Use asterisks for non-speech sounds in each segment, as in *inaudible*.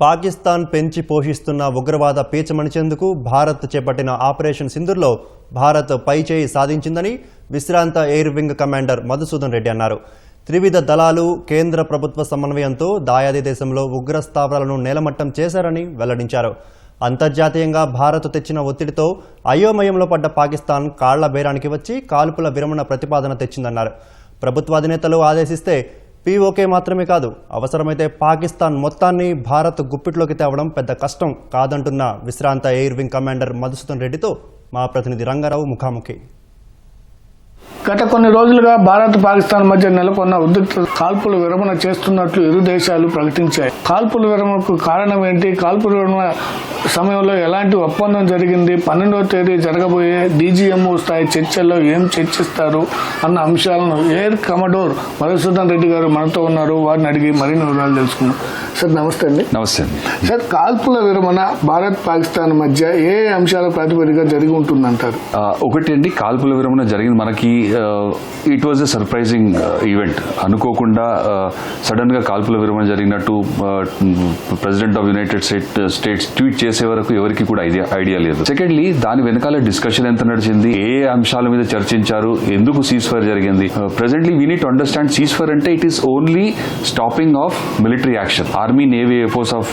పాకిస్తాన్ పెంచి పోషిస్తున్న ఉగ్రవాద పీచమణిచేందుకు భారత్ చేపట్టిన ఆపరేషన్ సింధుర్లో భారత్ పైచేయి సాధించిందని విశ్రాంత air wing commander Madhusudan Reddy అన్నారు. త్రివిధ దళాలు కేంద్ర ప్రభుత్వ సమన్వయంతో దాయాది దేశంలో ఉగ్ర స్థావరాలను నేలమట్టం చేశారని వెల్లడించారు. అంతర్జాతీయంగా భారత్ తెచ్చిన ఒత్తిడితో అయోమయంలో పడ్డ పాకిస్తాన్ కాళ్ళ బేరానికి వచ్చి కాల్పుల విరమణ ప్రతిపాదన తెచ్చిందన్నారు. ప్రభుత్వ అధినేతలు ఆదేశిస్తే పీఓకే మాత్రమే కాదు అవసరమైతే పాకిస్తాన్ మొత్తాన్ని భారత్ గుప్పిట్లోకి తేవడం పెద్ద కష్టం కాదంటున్న విశ్రాంత ఎయిర్ వింగ్ కమాండర్ మధుసూదన్ రెడ్డితో మా ప్రతినిధి రంగారావు ముఖాముఖి. గత కొన్ని రోజులుగా భారత్ పాకిస్తాన్ మధ్య నెలకొన్న ఉద్రిక్త కాల్పుల విరమణ చేస్తున్నట్లు ఇరు దేశాలు ప్రకటించాయి. కాల్పుల విరమణకు కారణం ఏంటి? కాల్పుల విరమణ సమయంలో ఎలాంటి ఒప్పందం జరిగింది? పన్నెండవ తేదీ జరగబోయే డీజీఎంఓ స్థాయి చర్చల్లో ఏం చర్చిస్తారు? అన్న అంశాలను ఎయిర్ కమడోర్ మధుసూదన్ రెడ్డి గారు మనతో ఉన్నారు. వారిని అడిగి మరిన్ని వివరాలు తెలుసుకుందాం. సార్ నమస్తే అండి. నమస్తే సార్ కాల్పుల విరమణ భారత్ పాకిస్తాన్ మధ్య ఏ అంశాల ప్రాతిపదికగా జరిగి ఉంటుందంటారు? ఒకటి అండి కాల్పుల విరమణ జరిగింది. మనకి it was a surprising event అనుకోకుండా uh, సడన్గా కాల్పుల విరమణ జరిగినట్టు president of United State States tweet చేసే వరకు ఎవరికి కూడా ఐడియా ఐడియా లేదు. సెకండ్లీ దాని వెనకాల డిస్కషన్ ఎంత నడిచింది? ఏ అంశాల మీద చర్చించారు? ఎందుకు సీజ్ ఫైర్ జరిగింది presently we need understand cease fire అంటే it is only stopping of military action army navy air force of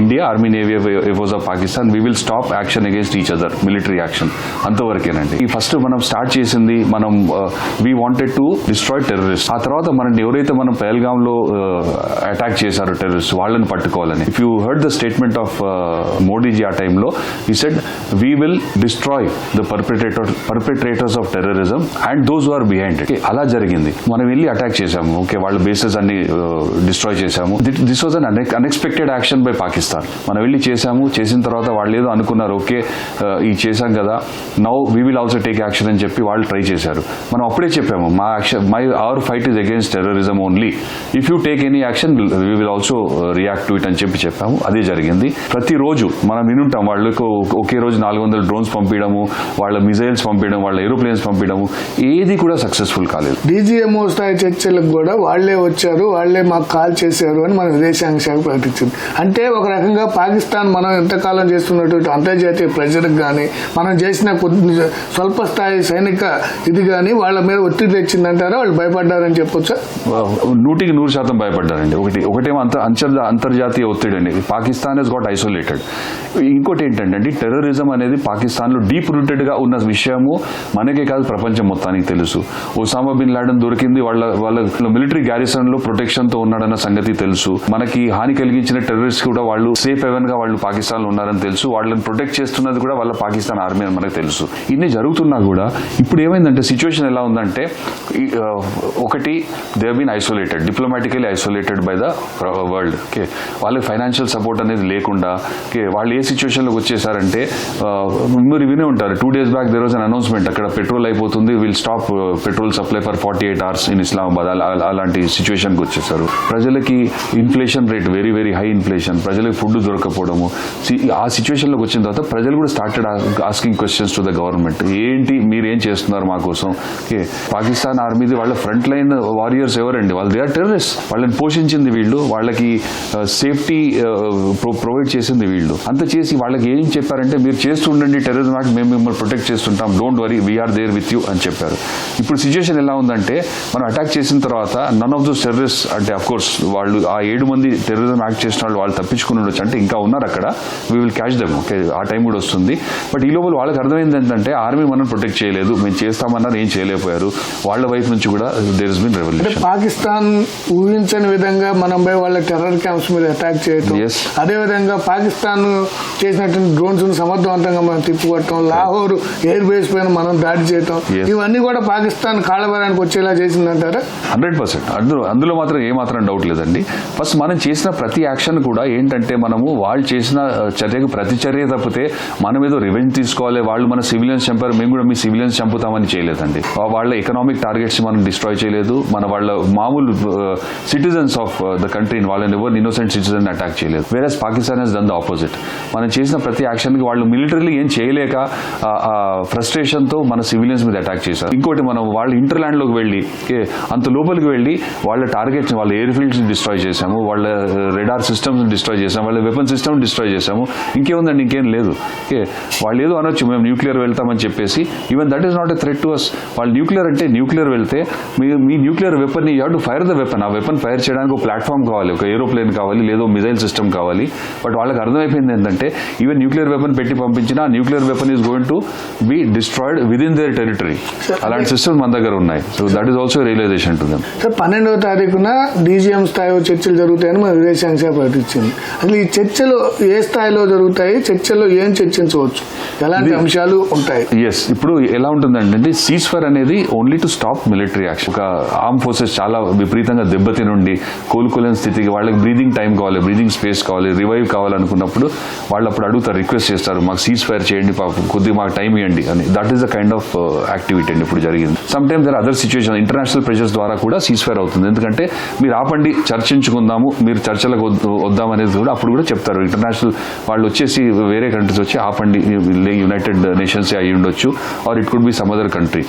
India army navy air force of Pakistan we will stop action against each other military action అంతవరకేనండి. ఈ first మనం start చేసింది మన we wanted to destroy terrorist ఆ తర్వాత మనం ఎవరైతే మనం పహల్గామ్లో అటాక్ uh, చేశారో టెర్రరిస్ట్ వాళ్ళని పట్టుకోవాలని. If you heard the statement of Modi ji ఆ టైంలో he said we will destroy the perpetrator perpetrators of terrorism and those are behind it అలా జరిగింది. మనం వెళ్ళి అటాక్ చేశాము. ఓకే వాళ్ళ బేసెస్ అన్ని uh, డిస్ట్రాయ్ చేశాము. This was an unexpected action by Pakistan మనం వెళ్ళి చేశాము. చేసిన తర్వాత వాళ్ళు ఏదో అనుకున్నారు. ఓకే uh, ఈ చేశాం కదా. Now we will also take action అని చెప్పి వాళ్ళు ట్రై చేశారు. మనం అప్పుడే చెప్పాము మా action my our fight is against terrorism only if you take any action we will also react to it అని చెప్పి చెప్పాము. అదే జరిగింది. ప్రతిరోజు మనం వినుంటాం వాళ్ళకు ఒకే రోజు నాలుగు వందల డ్రోన్స్ పంపించడము వాళ్ళ మిజైల్స్ పంపించడం వాళ్ళ ఏరోప్లేన్స్ పంపించడము ఏది కూడా సక్సెస్ఫుల్ కాలేదు. డీజీఎంఓ స్థాయి చర్చలకు కూడా వాళ్ళే వచ్చారు వాళ్ళే మాకు కాల్ చేశారు అని మన విదేశాంగ శాఖ ప్రకటించింది. అంటే ఒక రకంగా పాకిస్తాన్ మనం ఎంతకాలం చేస్తున్నటువంటి అంతర్జాతీయ ప్రజలకు కానీ మనం చేసిన కొద్ది స్వల్ప స్థాయి సైనిక ఇది కానీ వాళ్ళ మీద ఒత్తిడి తెచ్చిందంటారా? వాళ్ళు భయపడ్డారని చెప్పొచ్చా? నూటికి నూరు శాతం భయపడ్డారండి. ఒకటి ఒకటేమో అంత అంతర్ అంతర్జాతీయ ఒత్తిడి అండి. పాకిస్తాన్ ఇస్ గాట్ ఐసోలేటెడ్ ఇంకోటి ఏంటంటే టెర్రరిజం అనేది పాకిస్తాన్లో డీప్ రూటెడ్గా ఉన్న విషయము మనకే కాదు ప్రపంచం మొత్తానికి తెలుసు. ఒసామా బిన్ లాడన్ దొరికింది వాళ్ళ వాళ్ళ మిలిటరీ గ్యారిసన్లో ప్రొటెక్షన్తో ఉన్నాడన్న సంగతి తెలుసు. మనకి హాని కలిగించిన టెర్రరిస్ట్ కూడా వాళ్ళు సేఫ్ హెవెన్గా వాళ్ళు పాకిస్తాన్లో ఉన్నారని తెలుసు. వాళ్ళని ప్రొటెక్ట్ చేస్తున్నది కూడా వాళ్ళ పాకిస్తాన్ ఆర్మీ అని మనకు తెలుసు. ఇన్ని జరుగుతున్నా కూడా ఇప్పుడు ఏమైందంటే సిచ్యువేషన్ ఎలా ఉందంటే ఒకటి they been isolated diplomatically isolated by the world okay వాళ్ళకి ఫైనాన్షియల్ సపోర్ట్ అనేది లేకుండా ఓకే వాళ్ళు ఏ సిచ్యువేషన్లోకి వచ్చేసారంటే మీరు వినే ఉంటారు. టూ డేస్ బ్యాక్ దే రోజు అన్ అనౌన్స్మెంట్ అక్కడ పెట్రోల్ అయిపోతుంది will stop petrol supply for forty eight hours in Islamabad అలాంటి సిచ్యువేషన్కి వచ్చేసారు. ప్రజలకి inflation rate very very high inflation ప్రజలకు ఫుడ్ దొరకపోవడము సి- ఆ సిచ్యువేషన్లోకి వచ్చిన తర్వాత ప్రజలు కూడా started asking questions to the government ఏంటి మీరు ఏం చేస్తున్నారు మా కోసం. ఓకే పాకిస్తాన్ ఆర్మీది వాళ్ళ ఫ్రంట్ లైన్ వారియర్స్ ఎవరండి? వాళ్ళు దే ఆర్ టెర్రరిస్ట్ వాళ్ళని పోషించింది వీళ్ళు వాళ్ళకి సేఫ్టీ ప్రొవైడ్ చేసింది వీళ్ళు. అంత చేసి వాళ్ళకి ఏం చెప్పారంటే మీరు చేస్తుండండి టెర్రరిజం యాక్ట్ మేము మిమ్మల్ని ప్రొటెక్ట్ చేస్తుంటాం don't worry we're there with you అని చెప్పారు. ఇప్పుడు సిచ్యువేషన్ ఎలా ఉందంటే మనం అటాక్ చేసిన తర్వాత నన్ ఆఫ్ దోస్ టెర్రరిస్ట్ అంటే అఫ్ కోర్స్ వాళ్ళు ఆ ఏడు మంది టెర్రరిజం యాక్ట్ చేసిన వాళ్ళు వాళ్ళు తప్పించుకుని ఉండొచ్చు. అంటే ఇంకా ఉన్నారు అక్కడ. We will catch them okay ఆ టైం కూడా వస్తుంది. బట్ ఈ లోపల వాళ్ళకి అర్థమైంది ఏంటంటే ఆర్మీ మనం ప్రొటెక్ట్ చేయలేదు. మేము చేస్తామన్నారు ఏం చేయలేకపోయారు. వాళ్ళ వైపు నుంచి కూడా there is been revolution Pakistan ఊహించని విధంగా మనం పోయి వాళ్ళ టెర్రర్ క్యాంప్స్ మీద అటాక్ చేయటం. అదే విధంగా పాకిస్తాన్ చేసినటువంటి డ్రోన్స్ సమర్థవంతంగా మనం తిప్పుకోవటం లాహోర్ ఎయిర్ బేస్ పైన మనం దాడి చేయటం. ఇవన్నీ కూడా పాకిస్తాన్ కాళ్ళబేరానికి వచ్చేలా చేసిందంటారా? హండ్రెడ్ పర్సెంట్ అందులో అందులో మాత్రం ఏ మాత్రం డౌట్ లేదండి. ఫస్ట్ మనం చేసిన ప్రతి యాక్షన్ కూడా ఏంటంటే మనము వాళ్ళు చేసిన చర్యకు ప్రతి చర్య తప్పితే మనం ఏదో రివెంజ్ తీసుకోవాలి వాళ్ళు మన సివిలియన్స్ చంపారు మేము కూడా మీ సివిలియన్స్ చంపుతామని చేయలేదు చేయలేదండి. వాళ్ళ ఎకనామిక్ టార్గెట్స్ మనం డిస్ట్రాయ్ చేయలేదు. మన వాళ్ళ మామూలు సిటిజన్స్ ఆఫ్ ద కంట్రీని వాళ్ళని ఎవరు ఇన్నోసెంట్ సిటిజన్ అటాక్ చేయలేదు. వేరే Pakistan has done the opposite మనం చేసిన ప్రతి యాక్షన్కి వాళ్ళు మిలిటరీలు ఏం చేయలేక ఫ్రస్ట్రేషన్తో మన సివిలియన్స్ మీద అటాక్ చేశారు. ఇంకోటి మనం వాళ్ళ ఇంటర్లాండ్లోకి వెళ్ళి అంత లోపలికి వెళ్ళి వాళ్ళ టార్గెట్స్ వాళ్ళ ఎయిర్ ఫీల్డ్స్ డిస్ట్రాయ్ చేశాము. వాళ్ళ రెడార్ సిస్టమ్స్ డిస్ట్రాయ్ చేసాము వాళ్ళ వెపన్ సిస్టమ్ డిస్ట్రాయ్ చేశాము. ఇంకేముందండి? ఇంకేం లేదు. ఓకే వాళ్ళు ఏదో అనొచ్చు మేము న్యూక్లియర్ వెళ్తామని చెప్పేసి. Even that is not a threat to us వాళ్ళు న్యూక్లియర్ అంటే న్యూక్లియర్ వెళ్తే మీ మీ nuclear weapon you to fire the weapon ఆ వెపన్ ఫైర్ చేయడానికి ఒక ప్లాట్ఫామ్ కావాలి ఒక ఏరోప్లేన్ కావాలి లేదో మిజైల్ సిస్టమ్ కావాలి. బట్ వాళ్ళకి అర్థమైపోయింది ఏంటంటే ఈవెన్ న్యూక్లియర్ వెపన్ పెట్టి పంపించినా nuclear weapon is going to be destroyed within their territory అలాంటి సిస్టమ్స్ మన దగ్గర ఉన్నాయి. So that is also realization to them sir పన్నెండవ తారీఖున డీజీఎం స్థాయిలో చర్చలు జరుగుతాయని మన విదేశాంగ శాఖ ప్రకటించింది. అసలు ఈ చర్చలు ఏ స్థాయిలో జరుగుతాయి చర్చల్లో ఏం చర్చించవచ్చు? ఎలాంటి అంశాలు ఉంటాయి? ఎస్ ఇప్పుడు ఎలా ఉంటుందంటే సీజ్ ఫైర్ అనేది only to stop military action ఒక ఆర్మ్ ఫోర్సెస్ చాలా విపరీతంగా దెబ్బతినుండి కోలుకోలేని స్థితికి వాళ్ళకి బ్రీదింగ్ టైం కావాలి బ్రీదింగ్ స్పేస్ కావాలి రివైవ్ కావాలనుకున్నప్పుడు వాళ్ళు అప్పుడు అడుగుతారు రిక్వెస్ట్ చేస్తారు మాకు సీజ్ ఫైర్ చేయండి పాపం కొద్దిగా మాకు టైం ఇవ్వండి అని. That is the kind of activity అండి ఇప్పుడు జరిగింది. Sometimes there other situation international pressures ద్వారా కూడా సీజ్ ఫైర్ అవుతుంది. ఎందుకంటే మీరు ఆపండి చర్చించుకుందాము మీరు చర్చలకు వద్దు- వద్దాం అనేది కూడా అప్పుడు కూడా చెప్తారు. ఇంటర్నేషనల్ వాళ్ళు వచ్చేసి వేరే కంట్రీస్ వచ్చి ఆపండి యునైటెడ్ నేషన్స్ అయ్యి ఉండొచ్చు or it could be some other country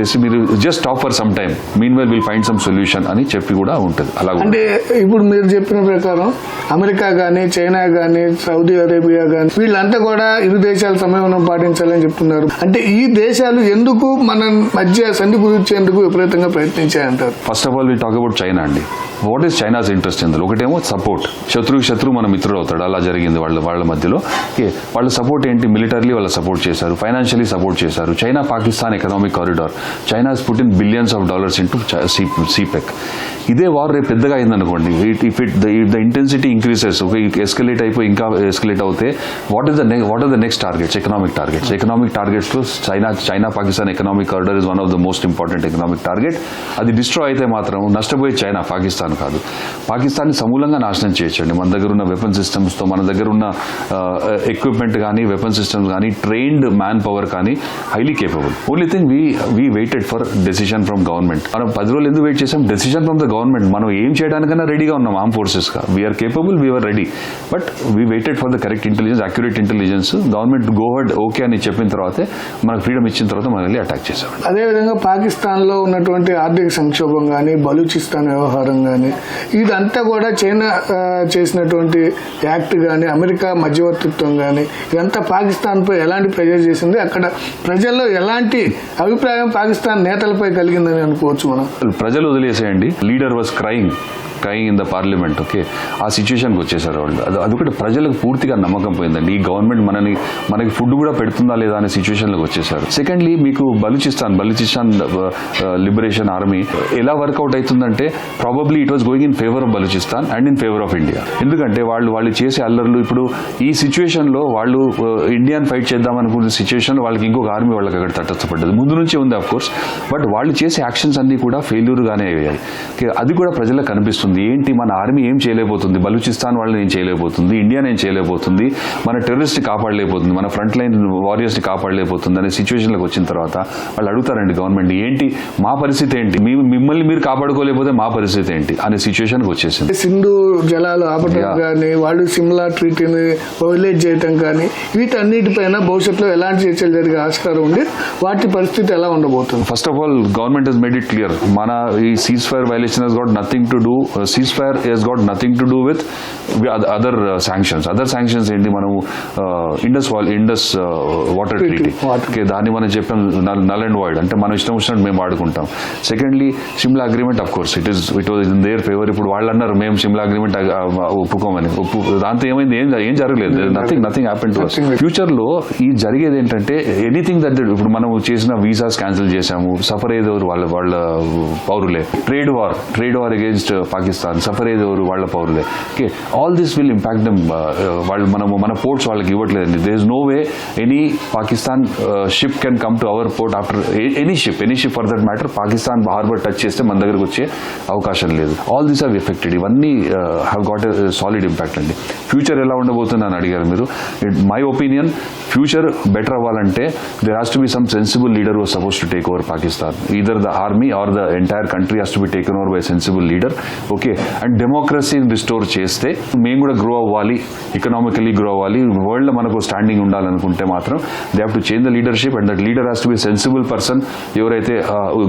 చేసి మీరు just stop for some time mean well will find some solution అని చెప్పి కూడా ఉంటుంది. అలా. అంటే ఇప్పుడు మీరు చెప్పిన ప్రకారం అమెరికా కానీ చైనా కానీ సౌదీ అరేబియా కానీ వీళ్ళంతా కూడా ఇరు దేశాల సమన్వయం పాటించాలని చెప్తున్నారు. అంటే ఈ దేశాలు ఎందుకు మన మధ్య సంధి కుదిర్చేందుకు విపరీతంగా ప్రయత్నించాయంటారు? First of all we talk about China అండి. వాట్ ఈస్ చైనాస్ ఇంట్రెస్ట్ ఇందులో ఒకటేమో సపోర్ట్ శత్రువు శత్రువు మన మిత్రుడు అవుతాడు అలా జరిగింది వాళ్ళ వాళ్ళ మధ్యలో. వాళ్ళ సపోర్ట్ ఏంటి? మిలిటరీలీ వాళ్ళ సపోర్ట్ చేశారు. ఫైనాన్షియలీ సపోర్ట్ చేశారు. China Pakistan economic corridor. China has put in billions of dollars into CPEC. ఇదే వార్ రేపు పెద్దగా అయిందనుకోండి. If it the intensity increases ఒక ఎస్కలేట్ అయిపోయి ఇంకా ఎస్కలేట్ అవుతే what is the what are the next targets economic targets economic టార్గెట్స్లో China China Pakistan economic corridor is one of the most important economic target అది destroy అయితే మాత్రం నష్టపోయే China Pakistan కాదు. పాకిస్తాన్ సమూలంగా నాశనం చేయొచ్చండి మన దగ్గర ఉన్న వెపన్ సిస్టమ్స్తో మన దగ్గర ఉన్న ఎక్విప్మెంట్ కానీ వెపన్ సిస్టమ్స్ కానీ ట్రైన్డ్ మ్యాన్ పవర్ కానీ highly capable only thing we we waited for decision from government మనం పది రోజులు ఎందుకు వెయిట్ చేసాం డెసిషన్ ఫ్రమ్ ద గవర్నమెంట్ మనం ఏం చేయడానికైనా రెడీగా ఉన్నాం arm ఫోర్సెస్గా we are capable we are ready but we waited for the correct intelligence accurate intelligence government go ahead okay అని చెప్పిన తర్వాతే మనకు ఫ్రీడమ్ ఇచ్చిన తర్వాత మనం వెళ్ళి అటాక్ చేసాం అదేవిధంగా పాకిస్తాన్లో ఉన్నటువంటి ఆర్థిక సంక్షోభం కానీ బలూచిస్తాన్ వ్యవహారం కానీ ఇదంతా కూడా చైనా చేసినటువంటి యాక్ట్ కానీ అమెరికా మధ్యవర్తిత్వం కానీ ఇదంతా పాకిస్తాన్పై ఎలాంటి ప్రెజర్ చేసింది? అక్కడ ప్రజల్లో ఎలాంటి అభిప్రాయం పాకిస్తాన్ నేతలపై కలిగిందని అనుకోవచ్చు మనం. ప్రజలు వదిలేసేయండి. Leader was crying crying in the parliament okay ఆ సిచ్యువేషన్కి వచ్చేసారు వాళ్ళు. అది అదొకటి ప్రజలకు పూర్తిగా నమ్మకం పోయిందండి. ఈ గవర్నమెంట్ మనని మనకి ఫుడ్ కూడా పెడుతుందా లేదా అనే సిచ్యువేషన్లోకి వచ్చేసారు. సెకండ్లీ మీకు బలూచిస్తాన్ బలూచిస్తాన్ లిబరేషన్ ఆర్మీ ఎలా వర్కౌట్ అవుతుందంటే probably it was going in favour of Balochistan and in favour of India ఎందుకంటే వాళ్ళు వాళ్ళు చేసే అల్లర్లు ఇప్పుడు ఈ సిచ్యువేషన్లో వాళ్ళు ఇండియాని ఫైట్ చేద్దాం అనుకున్న సిచ్యువేషన్లో వాళ్ళకి ఇంకొక ఆర్మీ వాళ్ళకి అక్కడ తటస్థపడ్డది. ముందు నుంచే ఉంది అఫ్ కోర్స్ బట్ వాళ్ళు చేసే యాక్షన్స్ అన్ని కూడా ఫెయిల్యూర్గానే అయ్యాయి. అది కూడా ప్రజలకు కనిపిస్తుంది. ఏంటి? మన ఆర్మీ ఏం చేయలేకపోతుంది? బలూచిస్తాన్ వాళ్ళని ఏం చేయలేకపోతుంది? ఇండియా ఏం చేయలేకపోతుంది? మన టెర్రరిస్ట్ కాపాడలేకపోతుంది. మన ఫ్రంట్ లైన్ వారియర్స్ని కాపాడలేకపోతుంది అనే సిచ్యువేషన్లోకి వచ్చిన తర్వాత వాళ్ళు అడుగుతారండి గవర్నమెంట్ ఏంటి? మా పరిస్థితి ఏంటి? మీ మిమ్మల్ని మీరు కాపాడుకోలేకపోతే మా పరిస్థితి ఏంటి? అనే సిచ్యువేషన్కి వచ్చేసింది. సింధు జలాలు ఆపటం. కానీ వాళ్ళు సిమ్లా ట్రీటీని వైలేట్ చేయటం కానీ వీటన్నిటిపైన భవిష్యత్తులో ఎలాంటి చర్చలు జరిగే ఆస్కారం ఉంది వాటి పరిస్థితి ఎలా ఉండబోతుంది? First of all government he's made it clear మన ఈ ceasefire violation he's got nothing to do ceasefire he's got nothing to do with other sanctions other sanctions ఏంటి మనం Indus wall Indus water Treaty, treaty. Okay దాన్ని మనం చెప్పాం null and void అంటే మనం ఇష్టం వచ్చినట్టు మేము వాడుకుంటాం. Secondly Simla agreement of course it is it was in their favour ఇప్పుడు వాళ్ళు అన్నారు మేము సిమ్లా అగ్రిమెంట్ ఒప్పుకోమని. ఒప్పు దాంతో ఏమైంది? ఏం ఏం జరగలేదు. Nothing nothing happen to Nothing. ఫ్యూచర్లో ఈ జరిగేది ఏంటంటే ఎనీథింగ్ దట్ ఇప్పుడు మనం చేసిన వీసాస్ క్యాన్సిల్ చేశాము సఫర్ ఎవరు? వాళ్ళ వాళ్ళ పౌరులే. Trade war trade war against Pakistan suffer అయ్యేది ఎవరు వాళ్ళ పౌరులే okay all this will impact them వాళ్ళు మనము మన పోర్ట్స్ వాళ్ళకి ఇవ్వట్లేదండి. There is no way any Pakistan ship can come to our port after any ship any ship for that matter Pakistan harbour touch చేస్తే మన దగ్గరకు వచ్చే అవకాశం లేదు. ఆల్ దీస్ హావ్ ఎఫెక్టెడ్ ఇవన్నీ have got a solid impact అండి. Future ఎలా ఉండబోతుంది అని అడిగారు మీరు? మై ఒపీనియన్ ఫ్యూచర్ బెటర్ అవ్వాలంటే there has to be some sensible leader was suppose to take over Pakistan either the army or the entire country has to be taken over by sensible leader okay and డెమోక్రసీని restore చేస్తే మేము కూడా grow అవ్వాలి economically grow అవ్వాలి. వరల్డ్లో మనకు standing ఉండాలనుకుంటే మాత్రం they have to change the leadership and that leader has to be sensible person ఎవరైతే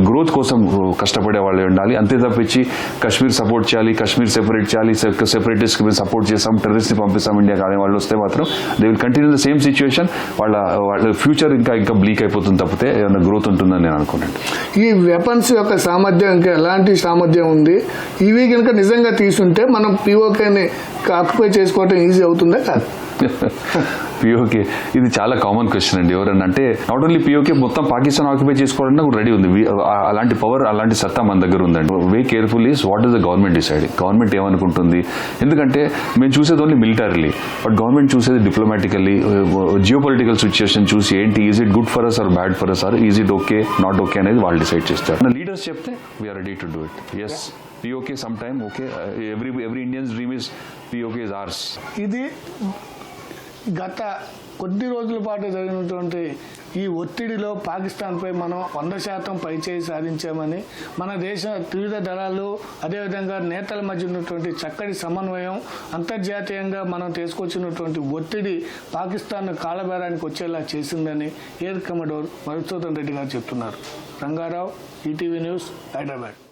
గ్రోత్ కోసం కష్టపడే వాళ్ళు ఉండాలి. అంతే తప్పించి కశ్మీర్ సపోర్ట్ చేయాలి కశ్మీర్ సెపరేట్ చేయాలి సెపరేటిస్ట్ సపోర్ట్ చేస్తాం టెర్రరిస్ట్ పంపిస్తాం ఇండియా కానీ వాళ్ళు వస్తే మాత్రం they will continue the same situation వాళ్ళ వాళ్ళ ఫ్యూచర్ ఇంకా ఇంకా బ్లీక్ అయిపోతుంది తప్పితే ఏమైనా గ్రోత్ ఉంటుందని నేను అనుకున్నాను ఈ వెపన్స్ యొక్క సామర్థ్యం ఇంకా ఎలాంటి సామర్థ్యం ఉంది? ఇవి కనుక నిజంగా తీసుంటే మనం పిఓకేని ఆక్యుపై చేసుకోవడం ఈజీ అవుతుందా కాదు? *laughs* పిఓకే ఇది చాలా కామన్ క్వశ్చన్ అండి. ఎవరన్నా అంటే నాట్ ఓన్లీ పిఓకే మొత్తం పాకిస్తాన్ ఆక్యుపై చేసుకోవాలన్నా కూడా రెడీ ఉంది. అలాంటి పవర్ అలాంటి సత్తా మన దగ్గర ఉందండి. We careful is what is the government decide government ఏమనుకుంటుంది? ఎందుకంటే మేము చూసేది ఓన్లీ మిలిటరీలీ బట్ గవర్నమెంట్ చూసేది డిప్లొమాటికల్లీ జియో పొలిటికల్ చూసి ఏంటి is it good for us or bad for us or is it okay not okay అనేది వాళ్ళు డిసైడ్ చేస్తారు. లీడర్స్ చెప్తే we are ready to do it as PoK some time okay every every Indians dream is PoK is ours ఇది గత కొద్ది రోజుల పాటు జరిగినటువంటి ఈ ఒత్తిడిలో పాకిస్తాన్పై మనం వంద శాతం పైచేయి సాధించామని మన దేశ త్రివిధ దళాలు అదేవిధంగా నేతల మధ్య ఉన్నటువంటి చక్కటి సమన్వయం అంతర్జాతీయంగా మనం తీసుకొచ్చినటువంటి ఒత్తిడి పాకిస్తాన్ కాలబేరానికి వచ్చేలా చేసిందని ఎయిర్ కమడోర్ మధుసూదన్ రెడ్డి గారు చెప్తున్నారు. Rangarao ETV news Hyderabad.